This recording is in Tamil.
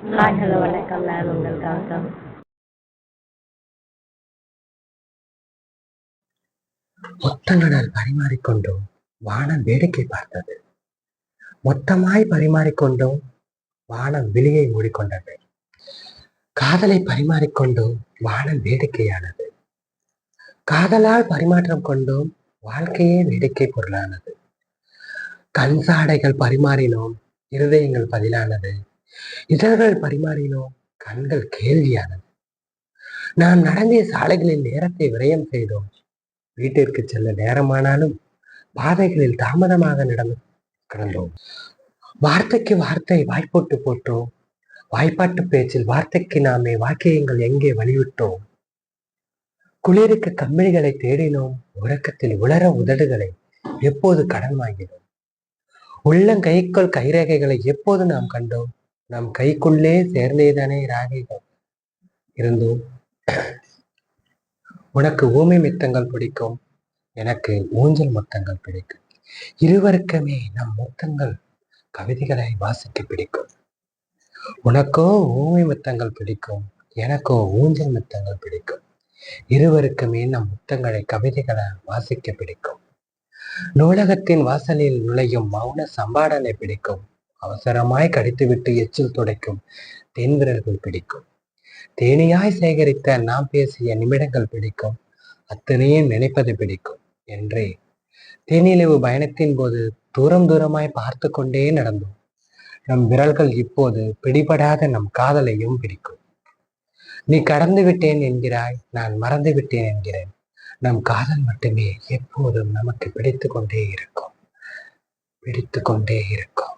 ஹாய் ஹலோ வணக்கம் நான் உங்கள் கௌதம் முத்தங்களால் பரிமாறிக்கொண்டோம் வானம் வேடிக்கை பார்த்தது. மொத்தமாய் பரிமாறிக்கொண்டோம் வானம் விழியை மூடிக்கொண்டது காதலை பரிமாறிக்கொண்டோம் வானம் வேடிக்கையானது. காதலால் பரிமாற்றம் கொண்டோம் வாழ்க்கையே வேடிக்கை பொருளானது. கண் சாடைகள் பரிமாறினோம் இருதயங்கள் பதிலானது. இதழ்கள் பரிமாறினோம். கண்கள் கேள்வியானது. நாம் நடந்திய சாலைகளில் நேரத்தை விரயம் செய்தோம். வீட்டிற்கு செல்ல நேரமானாலும் பாதைகளில் தாமதமாக நடந்து கிடந்தோம். வார்த்தைக்கு வார்த்தை வாய்ப்போட்டு போட்டோம் வாய்ப்பாட்டு பேச்சில் வார்த்தைக்கு நாமே வாக்கியங்கள் எங்கே வழிவிட்டோம். குளிருக்கு கம்பெனிகளை தேடினோம். உறக்கத்தில் உலர உதடுகளை எப்போது கடன் வாங்கினோம். உள்ளங்கைக்குள் கைரேகைகளை எப்போது நாம் கண்டோம்? நம் கைக்குள்ளே சேர்ந்தேதானே ராகைகள் இருந்தோம். உனக்கு ஊமை மித்தங்கள் பிடிக்கும் எனக்கு ஊஞ்சல் முத்தங்கள் பிடிக்கும். இருவருக்குமே நம் முத்தங்கள் கவிதைகளை வாசிக்க பிடிக்கும். உனக்கோ ஊமை முத்தங்கள் பிடிக்கும் எனக்கோ ஊஞ்சல் முத்தங்கள் பிடிக்கும். இருவருக்குமே நம் முத்தங்களை கவிதைகளை வாசிக்க பிடிக்கும். நூலகத்தின் வாசலில் நுழையும் மௌன சம்பாடனை பிடிக்கும். அவசரமாய் கடித்துவிட்டு எச்சில் துடைக்கும் தென்விரல்கள் பிடிக்கும். தேனியாய் சேகரித்த நாம் பேசிய நிமிடங்கள் பிடிக்கும். அத்தனையும் நினைப்பது பிடிக்கும் என்றே. தேனிலவு பயணத்தின் போது தூரம் தூரமாய் பார்த்து கொண்டே நடந்தோம். நம் விரல்கள் இப்போது பிடிபடாத நம் காதலையும் பிடிக்கும். நீ கடந்து விட்டேன் என்கிறாய் நான் மறந்து விட்டேன் என்கிறேன். நம் காதல் மட்டுமே எப்போதும் நமக்கு பிடித்து கொண்டே இருக்கும். பிடித்து கொண்டே இருக்கும்.